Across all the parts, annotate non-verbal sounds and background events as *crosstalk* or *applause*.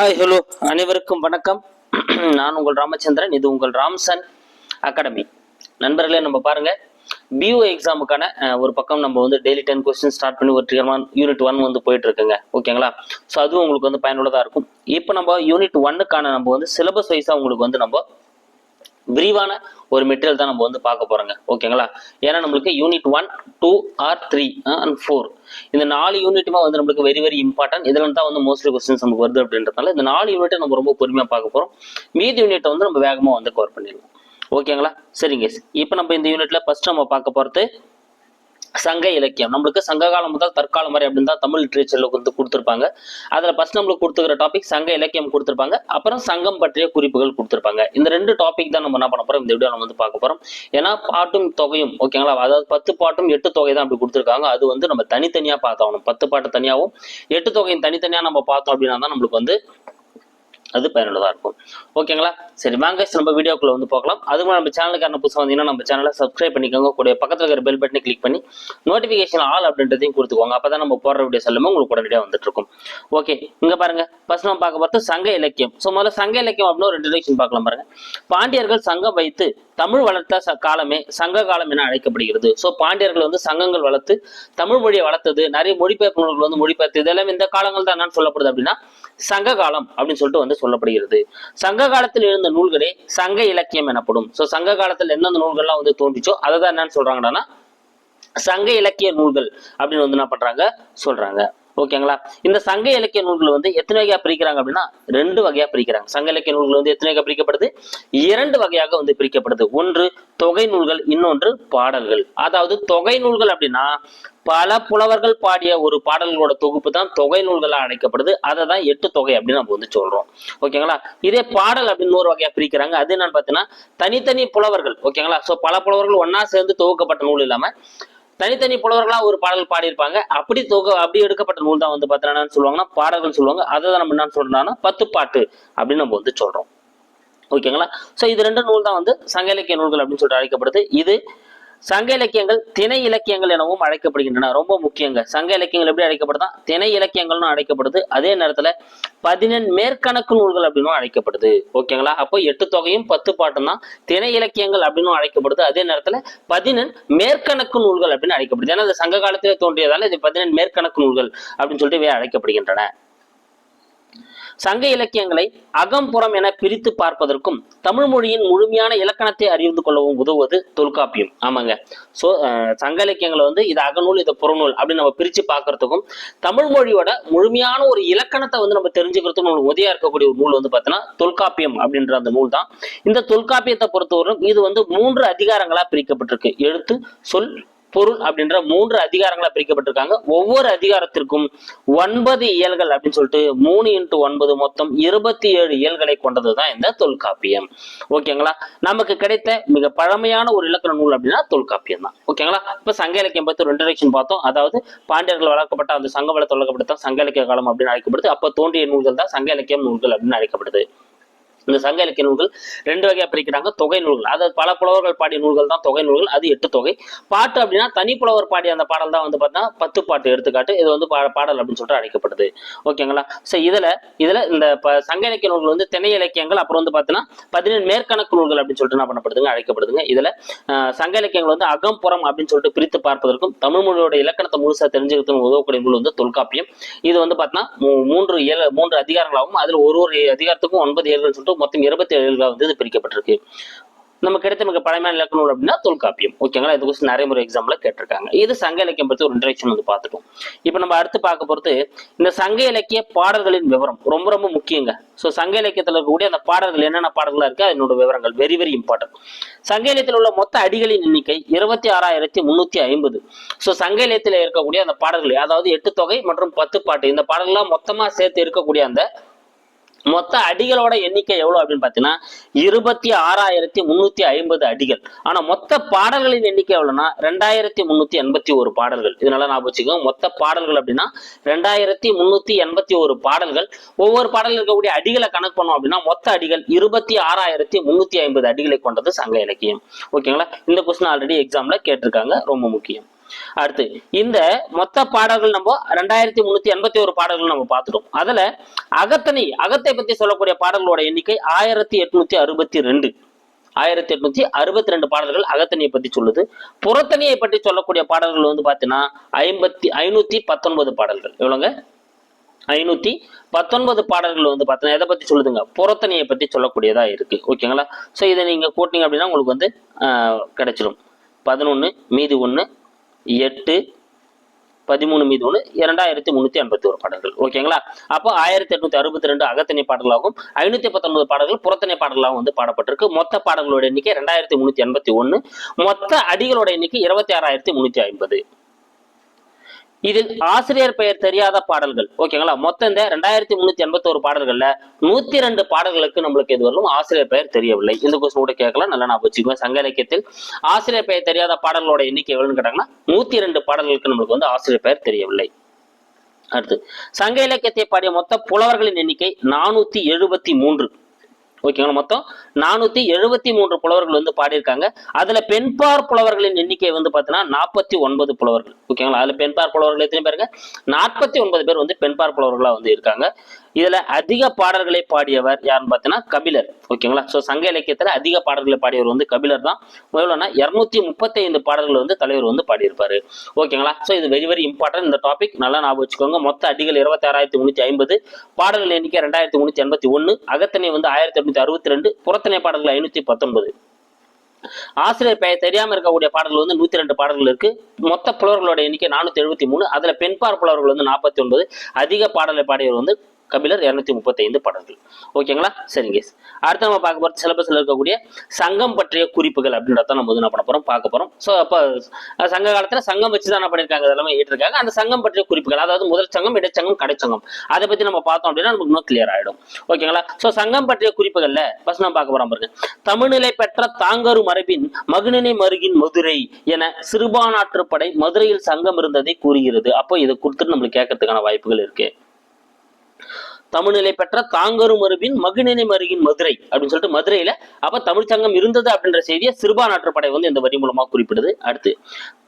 Hi hello அனைவருக்கும் வணக்கம். *clears throat* நான் உங்கள் ராமச்சந்திரன். இது உங்கள் ராம்சன் அகாடமி. நண்பர்களே நம்ம பாருங்க. பியூ எக்ஸாமுக்கான ஒரு பக்கம் நம்ம வந்து டெய்லி டென் கொஸ்டின் ஸ்டார்ட் பண்ணி ஒரு ட்ரிகர்மான் யூனிட் ஒன் வந்து போயிட்டு இருக்குங்க ஓகேங்களா ஸோ அதுவும் உங்களுக்கு வந்து பயனுள்ளதாக இருக்கும். இப்போ நம்ம யூனிட் ஒன்னுக்கான நம்ம வந்து சிலபஸ் வைஸாக உங்களுக்கு வந்து நம்ம விரிவான ஒரு மெட்டீரியல் தான் நம்ம வந்து பார்க்க போறோங்க. ஓகேங்களா? ஏன்னா நம்மளுக்கு unit one two or three and four இந்த நாலு யூனிட்டுமே வந்து நம்மளுக்கு வெரி வெரி இம்பார்ட்டன்ட் இதுல தான் வந்து மோஸ்ட்லி கொஸ்டின்ஸ் நமக்கு வருது அப்படின்றதுனால இந்த நாலு யூனிட்டை நம்ம ரொம்ப பொறுமையா பார்க்க போறோம். மீதி யூனிட்டை வந்து நம்ம வேகமா வந்து கவர் பண்ணிடலாம். ஓகேங்களா? சரிங்க இப்போ நம்ம இந்த யூனிட்ல ஃபர்ஸ்ட் நம்ம பார்க்க போறது சங்க இலக்கியம். நம்மளுக்கு சங்க காலம் முதல் தற்காலம் வரை அப்படின்னு தான் தமிழ் லிட்ரேச்சரில் வந்து கொடுத்துருப்பாங்க. அதில் ஃபஸ்ட் நம்மளுக்கு கொடுத்துக்கிற டாபிக் சங்க இலக்கியம் கொடுத்துருப்பாங்க. அப்புறம் சங்கம் பற்றிய குறிப்புகள் கொடுத்துருப்பாங்க. இந்த ரெண்டு டாபிக் தான் நம்ம என்ன பண்ண போகிறோம் இந்த வீடியோ நம்ம வந்து பார்க்க போகிறோம் ஏன்னா பாட்டும் தொகையும் ஓகேங்களா அதாவது பத்து பாட்டும் எட்டு தொகை தான் அப்படி கொடுத்துருக்காங்க. அது வந்து நம்ம தனித்தனியாக பார்த்தாகணும் பத்து பாட்டு தனியாகவும் எட்டு தொகையும் தனித்தனியாக நம்ம பார்த்தோம் அப்படின்னா தான் நம்மளுக்கு வந்து அது பயனுள்ளதாக இருக்கும். ஓகேங்களா சரி வாங்க நம்ம வீடியோக்குள்ளே வந்து பார்க்கலாம் அது மாதிரி நம்ம சேனலுக்கான புதுசாக வந்தீங்கன்னா நம்ம சேனலை சப்ஸ்கிரைப் பண்ணிக்கோங்க. கூட பக்கத்தில் இருக்கிற பெல் பட்டனை கிளிக் பண்ணி நோட்டிஃபிகேஷன் ஆல் அப்படின்றதையும் கொடுத்துக்கோங்க. அப்போ தான் நம்ம போடுற வீடியோஸ் எல்லாமே உங்களுக்கு உடனடியாக வந்துட்டு இருக்கும். ஓகே இங்கே பாருங்க. ஃபர்ஸ்ட் நம்ம பார்க்க பார்த்து சங்க இலக்கியம். ஸோ முதல்ல சங்க இலக்கியம் அப்படின்னு ஒரு இன்ட்ரடக்ஷன் பார்க்கலாம் பாருங்க. பாண்டியர்கள் சங்கம் வைத்து தமிழ் வளர்த்த ச- காலமே சங்க காலம் என அழைக்கப்படுகிறது. ஸோ பாண்டியர்கள் வந்து சங்கங்கள் வளர்த்து தமிழ் மொழியை வளர்த்தது நிறைய மொழிபெயர்ப்பு நூல்கள் வந்து மொழிபெயர்த்து இதெல்லாம் இந்த காலங்கள் தான் என்னன்னு சொல்லப்படுது அப்படின்னா சங்க காலம் அப்படின்னு சொல்லிட்டு வந்து சொல்லப்படுகிறது. சங்க காலத்தில் இருந்த நூல்களே சங்க இலக்கியம் எனப்படும். ஸோ சங்க காலத்தில் எந்தெந்த நூல்கள்லாம் வந்து தோன்றிச்சோ அதை தான் என்னன்னு சொல்றாங்கன்னா சங்க இலக்கிய நூல்கள் அப்படின்னு வந்து என்ன பண்றாங்க சொல்றாங்க. ஓகேங்களா? இந்த சங்க இலக்கிய நூல்கள் வந்து எத்தனை வகையா பிரிக்கிறாங்க அப்படின்னா ரெண்டு வகையா பிரிக்கிறாங்க. சங்க இலக்கிய நூல்கள் வந்து எத்தனை வகையா பிரிக்கப்படுது? இரண்டு வகையாக வந்து பிரிக்கப்படுது. ஒன்று தொகை நூல்கள் இன்னொன்று பாடல்கள். அதாவது தொகை நூல்கள் அப்படின்னா பல புலவர்கள் பாடிய ஒரு பாடல்களோட தொகுப்பு தான் தொகை நூல்களாக அழைக்கப்படுது. அதை தான் எட்டு தொகை அப்படின்னு நம்ம வந்து சொல்றோம். ஓகேங்களா? இதே பாடல் அப்படின்னு ஒரு வகையா பிரிக்கிறாங்க. அது என்னன்னு பார்த்தீங்கன்னா தனித்தனி புலவர்கள். ஓகேங்களா? சோ பல புலவர்கள் ஒன்னா சேர்ந்து தொகுக்கப்பட்ட நூல் இல்லாம தனித்தனி புலவர்களாக ஒரு பாடல் பாடியிருப்பாங்க. அப்படி தொகை அப்படி எடுக்கப்பட்ட நூல் தான் வந்து பார்த்தீங்கன்னா என்னன்னு சொல்லுவாங்கன்னா பாடல்கள் சொல்லுவாங்க. அதை தான் நம்ம என்ன சொல்றோம்னா பத்து பாட்டு அப்படின்னு நம்ம வந்து சொல்றோம். ஓகேங்களா? சோ இது ரெண்டு நூல் தான் வந்து சங்க இலக்கிய நூல்கள் அப்படின்னு சொல்லிட்டு அழைக்கப்படுது. இது சங்க இலக்கியங்கள் திணை இலக்கியங்கள் எனவும் அழைக்கப்படுகின்றன. ரொம்ப முக்கியங்க. சங்க இலக்கியங்கள் எப்படி அழைக்கப்படுதா திணை இலக்கியங்கள்னு அழைக்கப்படுது. அதே நேரத்துல பதினெண் மேற்கணக்கு நூல்கள் அப்படின்னும் அழைக்கப்படுது. ஓகேங்களா? அப்போ எட்டு தொகையும் பத்து பாட்டும் தான் திணை இலக்கியங்கள் அப்படின்னும் அழைக்கப்படுது. அதே நேரத்துல பதினெண் மேற்கணக்கு நூல்கள் அப்படின்னு அழைக்கப்படுது. ஏன்னா இது சங்க காலத்திலே தோன்றியதால இது பதினெண் மேற்கணக்கு நூல்கள் அப்படின்னு சொல்லிட்டு இவை அழைக்கப்படுகின்றன. சங்க இலக்கியங்களை அகம்புறம் என பிரித்து பார்ப்பதற்கும் தமிழ் மொழியின் முழுமையான இலக்கணத்தை அறிந்து கொள்ளவும் உதவுவது தொல்காப்பியம். ஆமாங்க. சோ சங்க இலக்கியங்களை வந்து இது அகநூல் இது புறநூல் அப்படின்னு நம்ம பிரித்து பார்க்கறதுக்கும் தமிழ் மொழியோட முழுமையான ஒரு இலக்கணத்தை வந்து நம்ம தெரிஞ்சுக்கிறதுக்கும் நம்மளுக்கு உதவியா இருக்கக்கூடிய ஒரு நூல் வந்து பார்த்தீங்கன்னா தொல்காப்பியம் அப்படின்ற அந்த நூல் தான். இந்த தொல்காப்பியத்தை பொறுத்தவரைக்கும் இது வந்து மூன்று அதிகாரங்களா பிரிக்கப்பட்டிருக்கு. எழுத்து சொல் பொருள் அப்படின்ற மூன்று அதிகாரங்களா பிரிக்கப்பட்டிருக்காங்க. ஒவ்வொரு அதிகாரத்திற்கும் ஒன்பது இயல்கள் அப்படின்னு சொல்லிட்டு மூணு இன்ட்டு ஒன்பது மொத்தம் இருபத்தி ஏழு இயல்களை கொண்டதுதான் இந்த தொல்காப்பியம். ஓகேங்களா? நமக்கு கிடைத்த மிக பழமையான ஒரு இலக்கண நூல் அப்படின்னா தொல்காப்பியம் தான். ஓகேங்களா? இப்ப சங்க இலக்கியம் பத்தி ஒரு இன்ட்ரடக்ஷன் பார்த்தோம். அதாவது பாண்டியர்கள் வளர்க்கப்பட்ட அந்த சங்க வள தொல்லக்கப்பட்ட சங்க இலக்கிய காலம் அப்படின்னு அழைக்கப்படுது. அப்ப தோன்றிய நூல்கள் தான் சங்க இலக்கியம் நூல்கள் அப்படின்னு அழைக்கப்படுது. இந்த சங்க இலக்கிய நூல்கள் ரெண்டு வகையா பிரிக்கிறாங்க. தொகை நூல்கள். அதாவது பல புலவர்கள் பாடிய நூல்கள் தான் தொகை நூல்கள். அது எட்டு தொகை. பாட்டு அப்படின்னா தனி புலவர் பாடிய அந்த பாடல் தான் வந்து பார்த்தீங்கன்னா பத்து பாட்டு எடுத்துக்காட்டு. இது வந்து பா- பாடல் அப்படின்னு சொல்லிட்டு அழைக்கப்படுது. ஓகேங்களா? ஸோ இதுல இதுல இந்த ப- சங்க இலக்கிய நூல்கள் வந்து திணை இலக்கியங்கள் அப்புறம் வந்து பார்த்தீங்கன்னா பதினேழு மேற்கணக்கு நூல்கள் அப்படின்னு சொல்லிட்டு என்ன பண்ணப்படுதுங்க? அழைக்கப்படுதுங்க. இதுல ஆஹ், சங்க இலக்கியங்கள் வந்து அகம்புறம் அப்படின்னு சொல்லிட்டு பிரித்து பார்ப்பதற்கும் தமிழ் மொழியோட இலக்கணத்தை முழுசா தெரிஞ்சுக்கிறதுக்கு உதவக்கூடிய நூல் வந்து தொல்காப்பியம். இது வந்து பார்த்தீங்கன்னா மூ- மூன்று ஏழு மூன்று அதிகாரங்களாகவும் அதில் ஒரு ஒரு அதிகாரத்துக்கும் ஒன்பது ஏழுன்னு சொல்லிட்டு மொத்தம் இருபத்தி ஏழுகளாக வந்து இது பிரிக்கப்பட்டிருக்கு. நமக்கு கிடைத்த மிக பழமையான இலக்கண நூல் அப்படின்னா தொல்காப்பியம். ஓகேங்களா இது கொஸ்டின் நிறைய முறை எக்ஸாம்ல கேட்டிருக்காங்க. இது சங்க இலக்கியம் பற்றி ஒரு இன்ட்ரெக்ஷன் வந்து பார்த்துட்டோம். இப்போ நம்ம அடுத்து பார்க்க போகிறது இந்த சங்க இலக்கிய பாடல்களின் விவரம். ரொம்ப ரொம்ப முக்கியங்க. ஸோ சங்க இலக்கியத்தில் இருக்கக்கூடிய அந்த பாடல்கள் என்னென்ன பாடல்களா இருக்கு அதனோட விவரங்கள். வெரி வெரி இம்பார்ட்டன்ட் சங்க இலக்கியத்தில் உள்ள மொத்த அடிகளின் எண்ணிக்கை இருபத்தி ஆறாயிரத்தி முன்னூத்தி ஐம்பது. ஸோ சங்க இலக்கியத்தில் இருக்கக்கூடிய அந்த பாடல்கள் அதாவது எட்டு தொகை மற்றும் பத்து பாட்டு இந்த பாடல்கள்லாம் மொத்தமா சேர்த்து இருக்கக்கூடிய அந்த மொத்த அடிகளோட எண்ணிக்கை எவ்வளவு அப்படின்னு பாத்தீங்கன்னா இருபத்தி ஆறாயிரத்தி முன்னூத்தி ஐம்பது அடிகள். ஆனா மொத்த பாடல்களின் எண்ணிக்கை எவ்வளவுன்னா ரெண்டாயிரத்தி முன்னூத்தி எண்பத்தி ஒரு பாடல்கள். இதனால நான் வச்சுக்கோ மொத்த பாடல்கள் அப்படின்னா ரெண்டாயிரத்தி முன்னூத்தி எண்பத்தி ஒரு பாடல்கள். ஒவ்வொரு பாடல் இருக்கக்கூடிய அடிகளை கணக்கு பண்ணோம் அப்படின்னா மொத்த அடிகள் இருபத்தி ஆறாயிரத்தி முன்னூத்தி ஐம்பது அடிகளை கொண்டது சங்க இலக்கியம். ஓகேங்களா இந்த கொஸ்டின் ஆல்ரெடி எக்ஸாம்ல கேட்டிருக்காங்க. ரொம்ப முக்கியம். அடுத்து இந்த மொத்த பாடல்கள் நம்ம ரெண்டாயிரத்தி முன்னூத்தி எண்பத்தி ஒரு பாடல்கள் நம்ம பார்த்துட்டோம். அதுல அகத்தனை அகத்தை பத்தி சொல்லக்கூடிய பாடல்களோட எண்ணிக்கை ஆயிரத்தி எட்நூத்தி அறுபத்தி ரெண்டு. ஆயிரத்தி எட்நூத்தி அறுபத்தி ரெண்டு பாடல்கள் அகத்தனியை பத்தி சொல்லுது. புறத்தனியை பற்றி சொல்லக்கூடிய பாடல்கள் வந்து பாத்தீங்கன்னா ஐம்பத்தி ஐநூத்தி பத்தொன்பது பாடல்கள். எவ்வளவுங்க ஐநூத்தி பத்தொன்பது பாடல்கள் வந்து பார்த்தீங்கன்னா எதை பத்தி சொல்லுதுங்க? புறத்தனியை பத்தி சொல்லக்கூடியதா இருக்கு. ஓகேங்களா? ஸோ இதை நீங்க கூட்டிங்க அப்படின்னா உங்களுக்கு வந்து ஆஹ், கிடைச்சிடும் பதினொன்று மீதி ஒன்று எட்டு பதிமூணு மீது ஒன்று இரண்டாயிரத்தி முந்நூற்றி ஐம்பத்தி ஒரு பாடல்கள். ஓகேங்களா? அப்போ ஆயிரத்தி எட்நூத்தி அறுபத்தி ரெண்டு அகத்தனை பாடலாகவும் ஐநூற்றி பத்தொன்பது பாடல்கள் புறத்தனை பாடலாகவும் வந்து பாடப்பட்டிருக்கு. மொத்த பாடல்களோட எண்ணிக்கை ரெண்டாயிரத்தி முந்நூற்றி எண்பத்தி ஒன்று மொத்த அடிகளோட எண்ணிக்கை இருபத்தி ஆறாயிரத்தி முந்நூற்றி ஐம்பது. இதில் ஆசிரியர் பெயர் தெரியாத பாடல்கள். ஓகேங்களா மொத்தம் இந்த ரெண்டாயிரத்தி முன்னூத்தி எண்பத்தோரு பாடல்கள்ல நூத்தி ரெண்டு பாடல்களுக்கு நம்மளுக்கு இது வரலும் ஆசிரியர் பெயர் தெரியவில்லை. இந்த கொஸ்டின் கூட கேட்கலாம். நல்லா நான் வச்சுக்குவேன் சங்க இலக்கியத்தில் ஆசிரியர் பெயர் தெரியாத பாடல்களோட எண்ணிக்கை எவ்வளவுன்னு கேட்டாங்கன்னா நூத்தி ரெண்டு பாடல்களுக்கு நம்மளுக்கு வந்து ஆசிரியர் பெயர் தெரியவில்லை. அடுத்து சங்க இலக்கியத்தை பாடிய மொத்த புலவர்களின் எண்ணிக்கை நானூத்தி எழுபத்தி மூன்று. ஓகேங்களா மொத்தம் நானூத்தி எழுபத்தி மூன்று புலவர்கள் வந்து பாடியிருக்காங்க. அதுல பெண்பார் புலவர்களின் எண்ணிக்கை வந்து பாத்தீங்கன்னா நாற்பத்தி ஒன்பது புலவர்கள். ஓகேங்களா அதுல பெண்பார் புலவர்கள் எத்தனை பேருங்க? நாற்பத்தி ஒன்பது பேர் வந்து பெண்பார் புலவர்களா வந்து இருக்காங்க. இதுல அதிக பாடல்களை பாடியவர் யாருன்னு பார்த்தீங்கன்னா கபிலர். ஓகேங்களா ஸோ சங்க இலக்கியத்துல அதிக பாடல்களை பாடியவர் வந்து கபிலர் தான். எவ்வளோனா இரநூத்தி முப்பத்தி ஐந்து பாடல்கள் வந்து தலைவர் வந்து பாடியிருப்பாரு. ஓகேங்களா ஸோ இது வெரி வெரி இம்பார்ட்டன்ட் இந்த டாபிக் நல்லா ஞாபகம் வச்சுக்கோங்க. மொத்த அடிகள் இருபத்தி ஆறாயிரத்தி முந்நூற்றி ஐம்பது பாடல்கள் எண்ணிக்கை ரெண்டாயிரத்தி முன்னூத்தி எண்பத்தி ஒன்று அகத்தனை வந்து ஆயிரத்தி எட்நூத்தி அறுபத்தி ரெண்டு புறத்தனை பாடல்கள் ஐநூத்தி பத்தொன்பது. ஆசிரியர் பெயர் தெரியாமல் இருக்கக்கூடிய பாடல்கள் வந்து நூத்தி ரெண்டு பாடல்கள் இருக்கு. மொத்த புலவர்களோட எண்ணிக்கை நானூத்தி எழுபத்தி மூணு அதுல பெண்பார் புலவர்கள் வந்து நாற்பத்தி ஒன்பது. அதிக பாடலை பாடியவர் வந்து கபிலர் இருநூத்தி முப்பத்தி ஐந்து பாடல்கள் ஓகேங்களா சரிங்க. அடுத்து நம்ம பார்க்க போறது சிலபஸ்ல இருக்கக்கூடிய சங்கம் பற்றிய குறிப்புகள் அப்படின்றத நம்ம வந்து என்ன பண்ண போறோம்? பார்க்க போறோம். ஸோ அப்போ சங்க காலத்துல சங்கம் வச்சு தான் என்ன பண்ணிருக்காங்க? இதெல்லாமே ஏற்றிருக்காங்க. அந்த சங்கம் பற்றிய குறிப்புகள் அதாவது முதல் சங்கம் இடைச்சங்கம் கடைச்சங்கம் அதை பத்தி நம்ம பார்த்தோம் அப்படின்னா நமக்கு இன்னும் கிளியர் ஆயிடும். ஓகேங்களா ஸோ சங்கம் பற்றிய குறிப்புகளில் ஃபர்ஸ்ட் நம்ம பார்க்க போறோம் பாருங்க. தமிழ்நிலை பெற்ற தாங்கரு மரபின் மகுனினை மருகின் மதுரை என சிறுபானாற்றுப்படை மதுரையில் சங்கம் இருந்ததை கூறுகிறது. அப்போ இதை கொடுத்துட்டு நம்மளுக்கு கேட்கறதுக்கான வாய்ப்புகள் இருக்கு. தமிழ்நிலை பெற்ற தாங்கரு மருவின் மகுநிலை மருவின் மதுரை அப்படின்னு சொல்லிட்டு மதுரையில அப்ப தமிழ் சங்கம் இருந்தது அப்படின்ற செய்தியை சிறுபா நாட்டுப்படை வந்து இந்த வரி மூலமா குறிப்பிடுது. அடுத்து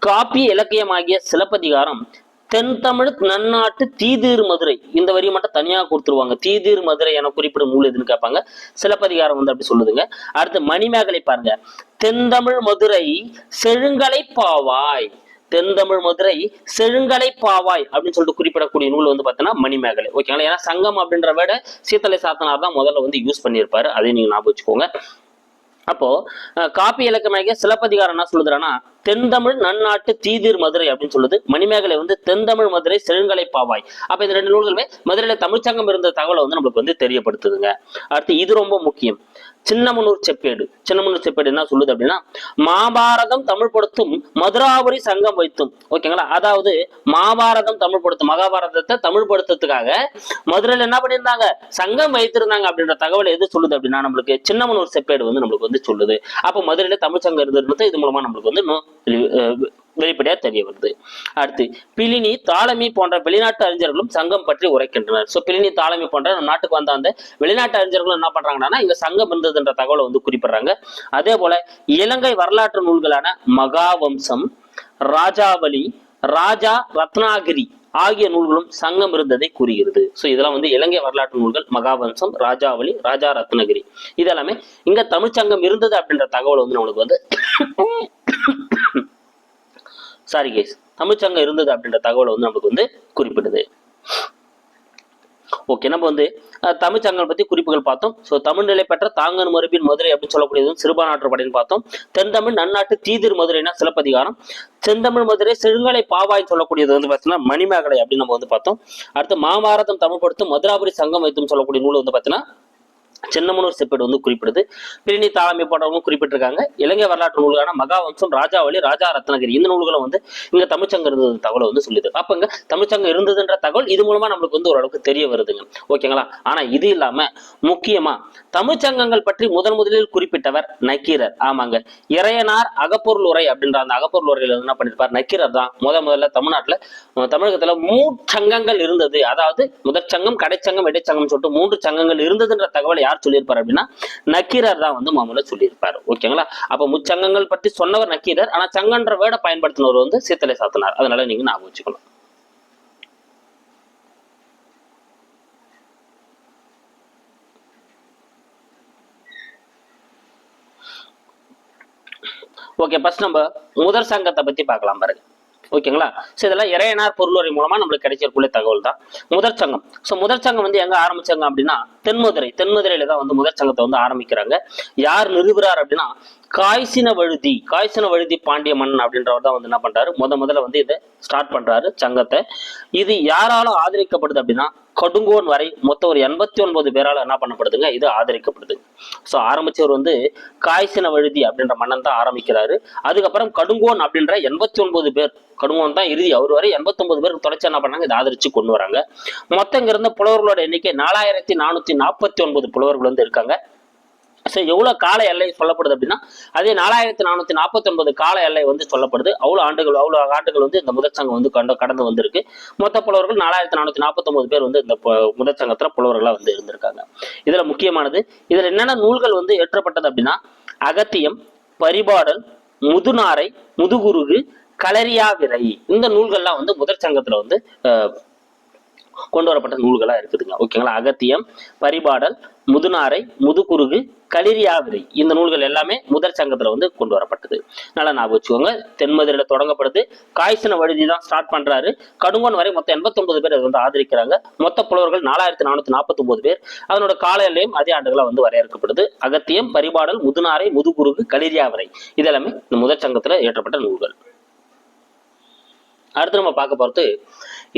காப்பிய இலக்கியமாகிய சிலப்பதிகாரம் தென் தமிழ் நன்னாட்டு தீதீர் மதுரை. இந்த வரி மட்டும் தனியா கொடுத்துருவாங்க. தீதீர் மதுரை என குறிப்பிடும் நூல் எதுன்னு கேட்பாங்க. சிலப்பதிகாரம் வந்து அப்படி சொல்லுதுங்க. அடுத்து மணிமேகலை பாருங்க. தென்தமிழ் மதுரை செழுங்கலை பாவாய். தென்தமிழ் மதுரை செழுங்கலை பாவாய் அப்படின்னு சொல்லிட்டு குறிப்பிடக்கூடிய நூல் வந்து பார்த்தீங்கன்னா மணிமேகலை. ஓகேங்களா ஏன்னா சங்கம் அப்படின்ற விட சீத்தலை சாத்தனார் தான் முதல்ல வந்து யூஸ் பண்ணியிருப்பாரு. அதையும் நீங்க ஞாபகம் வச்சுக்கோங்க. அப்போ காப்பி இலக்கமாக சிலப்பதிகாரம் என்ன சொல்லுதுன்னா தென்தமிழ் நன்னாட்டு தீதிர் மதுரை அப்படின்னு சொல்லுது. மணிமேகலை வந்து தென்தமிழ் மதுரை செழுங்கலை பாவாய். அப்ப இந்த ரெண்டு நூல்களுமே மதுரையில தமிழ்ச்சங்கம் இருந்த தகவலை வந்து நம்மளுக்கு வந்து தெரியப்படுத்துதுங்க. அடுத்து இது ரொம்ப முக்கியம். சின்னமனூர் செப்பேடு. சின்னமனூர் செப்பேடு என்ன சொல்லுது அப்படின்னா மாபாரதம் தமிழ் படுத்தும் மதுராபுரி சங்கம் வைத்தும். ஓகேங்களா? அதாவது மாபாரதம் தமிழ் படுத்தும். மகாபாரதத்தை தமிழ் படுத்துறதுக்காக மதுரையில என்ன பண்ணியிருந்தாங்க? சங்கம் வைத்திருந்தாங்க அப்படின்ற தகவல் எது சொல்லுது அப்படின்னா நம்மளுக்கு சின்னமனூர் செப்பேடு வந்து நம்மளுக்கு வந்து சொல்லுது. அப்போ மதுரையில தமிழ் சங்கம் இருந்தது இது மூலமா நம்மளுக்கு வந்து வெளிப்படையா தெரிய வருது. அடுத்து பிலினி தாலமி போன்ற வெளிநாட்டு அறிஞர்களும் சங்கம் பற்றி உரைக்கின்றனர். ஸோ பிலினி தாலமி போன்ற நம் நாட்டுக்கு வந்த அந்த வெளிநாட்டு அறிஞர்களும் என்ன பண்றாங்கன்னா இங்க சங்கம் இருந்ததுன்ற தகவலை வந்து குறிப்பிடுறாங்க. அதே போல இலங்கை வரலாற்று நூல்களான மகாவம்சம் ராஜாவளி ராஜா ரத்னாகிரி ஆகிய நூல்களும் சங்கம் இருந்ததை கூறுகிறது. ஸோ இதெல்லாம் வந்து இலங்கை வரலாற்று நூல்கள் மகாவம்சம் ராஜாவளி ராஜா ரத்னகிரி. இதெல்லாமே இங்க தமிழ்ச்சங்கம் இருந்தது அப்படின்ற தகவல் வந்து நம்மளுக்கு வந்து சாரி கேஸ் தமிழ்ச்சங்கம் இருந்தது அப்படின்ற தகவலை வந்து நமக்கு வந்து குறிப்பிடுது. ஓகே நம்ம வந்து தமிழ்ச்சங்கம் பத்தி குறிப்புகள் பார்த்தோம். ஸோ தமிழ் நிலை பெற்ற தாங்கன் மரபின் மதுரை அப்படின்னு சொல்லக்கூடியது சிறுபானாற்று படைன்னு பார்த்தோம். தென்தமிழ் நன்னாட்டு தீதிர் மதுரைனா சிலப்பதிகாரம். செந்தமிழ் மதுரை செழுங்கலை பாவாய் சொல்லக்கூடியது வந்து பார்த்தீங்கன்னா மணிமேகலை அப்படின்னு நம்ம வந்து பார்த்தோம். அடுத்து மாபாரதம் தமிழ்படுத்தும் மதுராபுரி சங்கம் வைத்தும் சொல்லக்கூடிய நூல் வந்து பார்த்தீங்கன்னா சின்னமனூர் செப்பேடு வந்து குறிப்பிடுது. பிரிணி தாளமை போன்றவங்க குறிப்பிட்டிருக்காங்க. இலங்கை வரலாற்று நூல்களான மகாவம்சம் ராஜாவளி ராஜா ரத்னகிரி இந்த நூல்களும் வந்து இங்க தமிழ்ச்சங்கம் இருந்தது தகவலை வந்து சொல்லுது. அப்ப இங்க தமிழ்ச்சங்கம் இருந்ததுன்ற தகவல் இது மூலமா நம்மளுக்கு வந்து ஓரளவுக்கு தெரிய வருதுங்க. ஓகேங்களா ஆனா இது இல்லாம முக்கியமா தமிழ்ச்சங்கங்கள் பற்றி முதன் முதலில் குறிப்பிட்டவர் நக்கீரர். ஆமாங்க. இறையனார் அகப்பொருள் உரை அப்படின்ற அந்த அகப்பொருள் உரையில என்ன பண்ணிருப்பார்? நக்கீரர் தான். முத முதல்ல தமிழ்நாட்டுல தமிழகத்துல மூன்று சங்கங்கள் இருந்தது. அதாவது முதற் சங்கம் கடைச்சங்கம் இடைச்சங்கம் சொல்லிட்டு மூன்று சங்கங்கள் இருந்ததுன்ற தகவலை யார் சொல்லியிருப்பார் அப்படின்னா நக்கீரர் தான் வந்து முதல்ல சொல்லியிருப்பார். ஓகேங்களா? அப்ப முச்சங்கங்கள் பற்றி சொன்னவர் நக்கீரர். ஆனா சங்கன்ற வேர்டை பயன்படுத்தினவர் வந்து சீத்தலை சாத்தனார். அதனால நீங்க ஞாபகம் வச்சுக்கணும். ஓகே ஃபர்ஸ்ட் நம்ம முதற் சங்கத்தை பத்தி பார்க்கலாம் பாருங்க. ஓகேங்களா? ஸோ இதெல்லாம் இறையனார் பொருளுரை மூலமா நம்மளுக்கு கிடைச்சிருக்குள்ள தகவல் தான் முதற் சங்கம். ஸோ முதற் சங்கம் வந்து எங்க ஆரம்பிச்சாங்க அப்படின்னா தென்மதுரை. தென்மதுரையில தான் வந்து முதற் சங்கத்தை வந்து ஆரம்பிக்கிறாங்க. யார் நிறுவுறார் அப்படின்னா காய்ச்சின வழுதி காய்ச்சின வழுதி பாண்டிய மன்னன் அப்படின்றவர் தான் வந்து என்ன பண்றாரு? முத முதல்ல வந்து இதை ஸ்டார்ட் பண்றாரு சங்கத்தை. இது யாரால ஆதரிக்கப்படுது அப்படின்னா கடுங்கோன் வரை மொத்தம் ஒரு எண்பத்தி ஒன்பது பேரால என்ன பண்ணப்படுதுங்க? இது ஆதரிக்கப்படுது. ஸோ ஆரம்பிச்சவர் வந்து காய்ச்சின வழுதி அப்படின்ற மன்னன் தான் ஆரம்பிக்கிறாரு. அதுக்கப்புறம் கடுங்கோன் அப்படின்ற எண்பத்தி ஒன்பது பேர் கடுங்கோன் தான் இறுதி. அவர் வரை எண்பத்தொன்பது பேர் தொடர்ச்சி என்ன பண்ணாங்க? இதை ஆதரிச்சு கொண்டு வராங்க. மொத்தம் இங்க இருந்த புலவர்களோட எண்ணிக்கை நாலாயிரத்தி நானூத்தி நாற்பத்தி ஒன்பது புலவர்கள் வந்து இருக்காங்க. ஸோ எவ்வளோ கால எல்லை சொல்லப்படுது அப்படின்னா அதே நாலாயிரத்தி நானூற்றி நாற்பத்தொன்பது கால எல்லை வந்து சொல்லப்படுது. அவ்வளோ ஆண்டுகள் அவ்வளோ ஆண்டுகள் வந்து இந்த முதற்சங்கம் வந்து கண்ட கடந்து வந்திருக்கு. மொத்த புலவர்கள் நாலாயிரத்தி நானூற்றி நாற்பத்தொம்பது பேர் வந்து இந்த முதற்சங்கத்தில் புலவர்களாக வந்து இருந்திருக்காங்க. இதில் முக்கியமானது இதில் என்னென்ன நூல்கள் வந்து ஏற்றப்பட்டது அப்படின்னா அகத்தியம் பரிபாடல் முதுநாரை முதுகுருகு களரியாவிரை இந்த நூல்கள்லாம் வந்து முதற்சங்கத்தில் வந்து கொண்டு வரப்பட்ட நூல்களா இருக்குதுங்க. ஓகேங்களா? அகத்தியம் பரிபாடல் முதுநாரை முதுகுருகு களிரியாவிரை இந்த நூல்கள் எல்லாமே முதற் சங்கத்தில் வந்து கொண்டு வரப்பட்டது. நல்லா ஞாபகம் வச்சுக்கோங்க. தென்மதுரையில் தொடங்கப்படுது. காய்ச்சன வழுதி தான் ஸ்டார்ட் பண்றாரு. கடுங்கோன் வரை மொத்தம் 89 பேர் அதை வந்து ஆதரிக்கிறாங்க. மொத்த புலவர்கள் நாலாயிரத்தி நானூத்தி நாற்பத்தொம்பது பேர். அதனோட கால எல்லையும் அதே ஆண்டுகளாக வந்து வரையறுக்கப்படுது. அகத்தியம் பரிபாடல் முதுநாரை முதுகுருகு களிரியாவிரை இதெல்லாமே இந்த முதற் சங்கத்தில் ஏற்றப்பட்ட நூல்கள். அடுத்து நம்ம பார்க்க போகிறது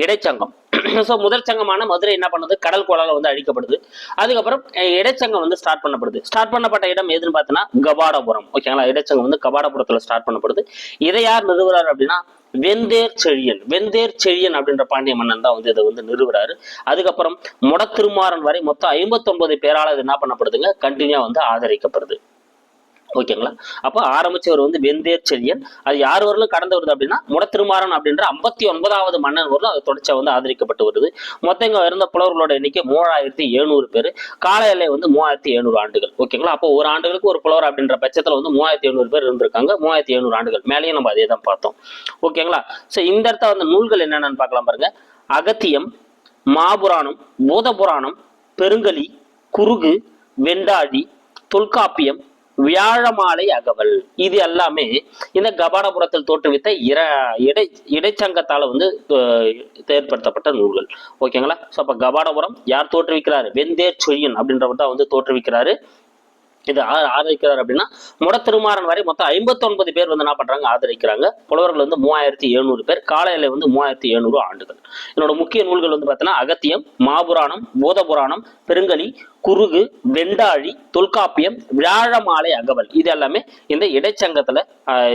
இடைச்சங்கம். *clears throat* ஸோ முதல் சங்கமான மதுரை என்ன பண்ணுது? கடல் கோளால வந்து அழிக்கப்படுது. அதுக்கப்புறம் இடைச்சங்கம் வந்து ஸ்டார்ட் பண்ணப்படுது. ஸ்டார்ட் பண்ணப்பட்ட இடம் எதுன்னு பார்த்தோன்னா கபாடபுரம். ஓகேங்களா இடைச்சங்கம் வந்து கபாடபுரத்தில் ஸ்டார்ட் பண்ணப்படுது. இதை யார் நிறுவுறாரு அப்படின்னா வெந்தேர் செழியன். வெந்தேர் செழியன் அப்படின்ற பாண்டிய மன்னன் தான் வந்து இதை வந்து நிறுவுறாரு. அதுக்கப்புறம் முடத்திருமாறன் வரை மொத்தம் ஐம்பத்தொன்பது பேரால் இது என்ன பண்ணப்படுதுங்க? கண்டினியூ வந்து ஆதரிக்கப்படுது. ஓகேங்களா அப்போ ஆரம்பிச்சவர் வந்து வெந்தேர் செழியன். அது யார் வரலும் கடந்து வருது அப்படின்னா முடத்திருமாறன் அப்படின்ற ஐம்பத்தி ஒன்பதாவது மன்னன் வரலும் அது தொடர்ச்சியாக வந்து ஆதரிக்கப்பட்டு வருது. மொத்தம் இங்கே இருந்த புலவர்களோட எண்ணிக்கை மூவாயிரத்தி எழுநூறு பேர். கால எல்லை வந்து மூவாயிரத்தி எழுநூறு ஆண்டுகள். ஓகேங்களா அப்போ ஒரு ஆண்டுகளுக்கு ஒரு புலவர் அப்படின்ற பட்சத்தில் வந்து மூவாயிரத்தி எழுநூறு பேர் இருந்திருக்காங்க. மூவாயிரத்தி எழுநூறு ஆண்டுகள். மேலேயும் நம்ம அதே தான் பார்த்தோம் ஓகேங்களா ஸோ இந்த இடத்த வந்து நூல்கள் என்னென்னு பார்க்கலாம் பாருங்க. அகத்தியம் மாபுராணம் பூதபுராணம் பெருங்கலி குருகு வெண்டாழி தொல்காப்பியம் வியாழமாலை அகவல். இது எல்லாமே இந்த கபாடபுரத்தில் தோற்றுவித்த இர இடை இடைச்சங்கத்தால வந்து ஏற்படுத்தப்பட்ட நூல்கள். ஓகேங்களா? ஸோ அப்போ கபாடபுரம் யார் தோற்றுவிக்கிறாரு? வெந்தேர் சொய்யன் அப்படின்றவர் தான் வந்து தோற்றுவிக்கிறாரு. இது ஆதரிக்கிறார் அப்படின்னா முடத்திருமாறன் வரை மொத்தம் 59 பேர் வந்து என்ன பண்றாங்க? ஆதரிக்கிறாங்க. புலவர்கள் வந்து மூவாயிரத்தி எழுநூறு பேர் காலையில வந்து மூவாயிரத்தி எழுநூறு ஆண்டுகள். என்னோட முக்கிய நூல்கள் வந்து பார்த்தீங்கன்னா அகத்தியம் மாபுராணம் பூதபுராணம் பெருங்கலி குருகு வெண்டாழி தொல்காப்பியம் வியாழமாலை அகவல். இது எல்லாமே இந்த இடைச்சங்கத்துல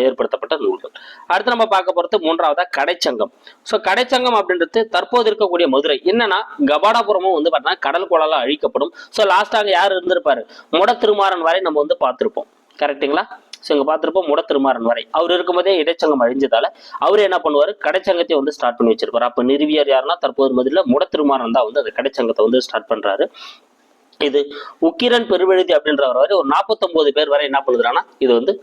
ஏற்படுத்தப்பட்ட நூல்கள். அடுத்து நம்ம பார்க்க போறது மூன்றாவதா கடைச்சங்கம். ஸோ கடைச்சங்கம் அப்படின்றது தற்போது இருக்கக்கூடிய மதுரை. என்னன்னா கபாடாபுரமும் வந்து பார்த்தீங்கன்னா கடல் குழால அழிக்கப்படும். ஸோ லாஸ்டாக யார் இருந்திருப்பாரு? முட திருமாறன் வரை நம்ம வந்து பார்த்திருப்போம். கரெக்ட்டுங்களா ஸோ இங்கே பார்த்துருப்போம் முட திருமாறன் வரை. அவர் இருக்கும்போதே இடைச்சங்கம் அழிஞ்சதால அவர் என்ன பண்ணுவார்? கடைச்சங்கத்தை வந்து ஸ்டார்ட் பண்ணி வச்சிருப்பார். அப்போ நிறுவியர் யாருன்னா தற்போது முதல்ல முட திருமாறன் தான் வந்து அந்த கடைச்சங்கத்தை வந்து ஸ்டார்ட் பண்ணுறாரு இது உக்கிரன் பெருவெழுதி அப்படின்றவர் வரை ஒரு 49 பேர் வரை என்ன பண்ணுதுன்னா இது வந்து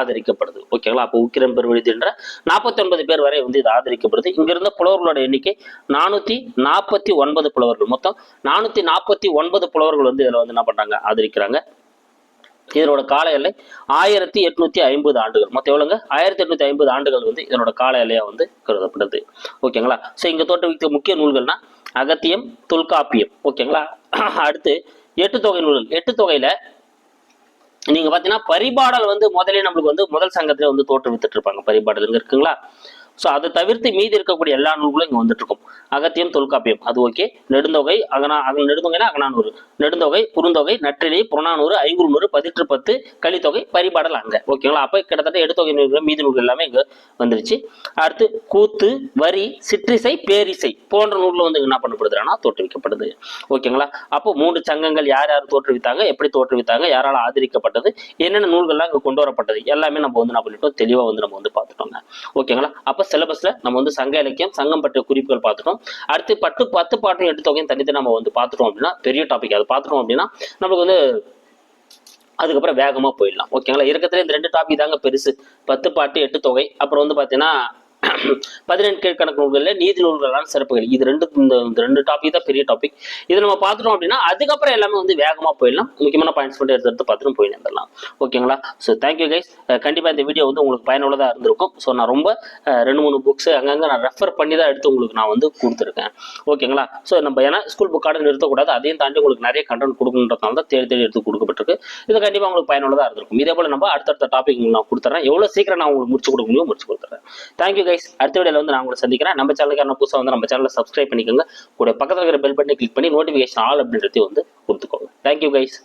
ஆதரிக்கப்படுது. ஓகேங்களா அப்போ உக்கிரன் பெருவெழுதின்ற 49 பேர் வரை வந்து இது ஆதரிக்கப்படுது. இங்கிருந்த புலவர்களோட எண்ணிக்கை நானூற்றி நாற்பத்தி ஒன்பது புலவர்கள். மொத்தம் நானூற்றி நாற்பத்தி ஒன்பது புலவர்கள் வந்து இதில் வந்து என்ன பண்ணுறாங்க ஆதரிக்கிறாங்க. இதனோட கால எல்லை ஆயிரத்தி எட்நூத்தி ஐம்பது ஆண்டுகள். மொத்தம் எவ்வளோங்க ஆயிரத்தி எட்நூத்தி ஐம்பது ஆண்டுகள் வந்து இதனோட கால எல்லையா வந்து கருதப்படுது. ஓகேங்களா? ஸோ இங்க தோற்றுவித்த முக்கிய நூல்கள்னா அகத்தியம் தொல்காப்பியம். ஓகேங்களா? அடுத்து எட்டு தொகை நூல்கள். எட்டு தொகையில நீங்க பாத்தீங்கன்னா பரிபாடல் வந்து முதலே நம்மளுக்கு வந்து முதல் சங்கத்துல வந்து தோற்றுவித்துட்டு இருப்பாங்க. பரிபாடல் இருக்குங்களா? ஸோ அதை தவிர்த்து மீதி இருக்கக்கூடிய எல்லா நூல்களும் இங்கே வந்துட்டு இருக்கும் அகத்தியம் தொல்காப்பியம். அது ஓகே நெடுந்தொகை அகனா அக நெடுந்தொகைனா அகனானூறு நெடுந்தொகை குறுந்தொகை நற்றிலை புறநானூறு ஐங்குறுநூறு பதிற்று பத்து கலித்தொகை பரிபாடல் அங்கே. ஓகேங்களா அப்போ கிட்டத்தட்ட எடுத்தொகை நூல்கள் மீதி நூல்கள் எல்லாமே இங்கே வந்துருச்சு. அடுத்து கூத்து வரி சிற்றிசை பேரிசை போன்ற நூலில் வந்து என்ன பண்ணப்படுதுன்னா தோற்றுவிக்கப்படுது. ஓகேங்களா அப்போ மூன்று சங்கங்கள் யார் யார் தோற்றுவித்தாங்க எப்படி தோற்றுவித்தாங்க யாரால் ஆதரிக்கப்பட்டது என்னென்ன நூல்கள்லாம் இங்கே கொண்டு வரப்பட்டது எல்லாமே நம்ம வந்து என்ன பண்ணிட்டோம் தெளிவாக வந்து நம்ம வந்து பார்த்துட்டோங்க. ஓகேங்களா அப்போ சிலபஸ்ல நம்ம வந்து சங்க இலக்கியம் சங்கம் பற்றிய குறிப்புகள் பார்த்துட்டோம். அடுத்து பட்டு பத்து பாட்டும் எட்டு தொகையும் தனித்து நம்ம வந்து பார்த்துட்டோம் அப்படின்னா பெரிய டாபிக் அது பார்த்துட்டோம் அப்படின்னா நமக்கு வந்து அதுக்கப்புறம் வேகமா போயிடலாம். ஓகேங்களா இருக்கிறதுல இந்த ரெண்டு டாபிக் தாங்க பெருசு. பத்து பாட்டு எட்டு தொகை. அப்புறம் வந்து பாத்தீங்கன்னா பதினெட்டு கணக்கு நூல்களில் நீதி நூல்களான சிறப்புகள். இது ரெண்டு இந்த ரெண்டு டாபிக் தான் பெரிய டாபிக் இது நம்ம பார்த்துட்டோம் அப்படின்னா அதுக்கப்புறம் எல்லாமே வந்து வேகமாக போயிடலாம். முக்கியமான பாயிண்ட்ஸ் மட்டும் எடுத்து எடுத்து பார்த்துட்டு போயிடலாம் ஓகேங்களா? ஸோ தேங்க்யூ கைஸ் கண்டிப்பாக இந்த வீடியோ வந்து உங்களுக்கு பயனுள்ளதாக இருந்திருக்கும். ஸோ நான் ரொம்ப ரெண்டு மூணு புக்ஸ் அங்கங்கே நான் ரெஃபர் பண்ணி தான் எடுத்து உங்களுக்கு நான் வந்து கொடுத்துருக்கேன். ஓகேங்களா? ஸோ நம்ம ஏன்னா ஸ்கூல் புக்காக நிறுத்தக்கூடாது. அதையும் தாண்டி உங்களுக்கு நிறைய கண்டென்ட் கொடுக்கணுன்றதுனால தான் தேடி தேடி எடுத்து கொடுக்கப்பட்டிருக்கு. இது கண்டிப்பாக உங்களுக்கு பயனுள்ளதாக இருந்திருக்கும். இதே போல் நம்ம அடுத்தடுத்த டாபிக் நான் கொடுத்துறேன். எவ்வளோ சீக்கிரம் நான் உங்களுக்கு முடிச்சு கொடுக்க முடியும் முடிச்சு கொடுத்துறேன். தேங்க்யூ கைஸ் அடுத்த வீடியோவில் வந்து நான் உங்களை சந்திக்கிறேன். நம்ம சேனலுக்கான புதுசாக வந்து நம்ம சேனலை சப்ஸ்கிரைப் பண்ணிக்கோங்க. கூட பக்கத்தில் இருக்கிற பெல் பட்டனை கிளிக் பண்ணி நோட்டிஃபிகேஷன் ஆல் அப்படின்றதையும் வந்து கொடுத்துக்கோங்க. Thank you guys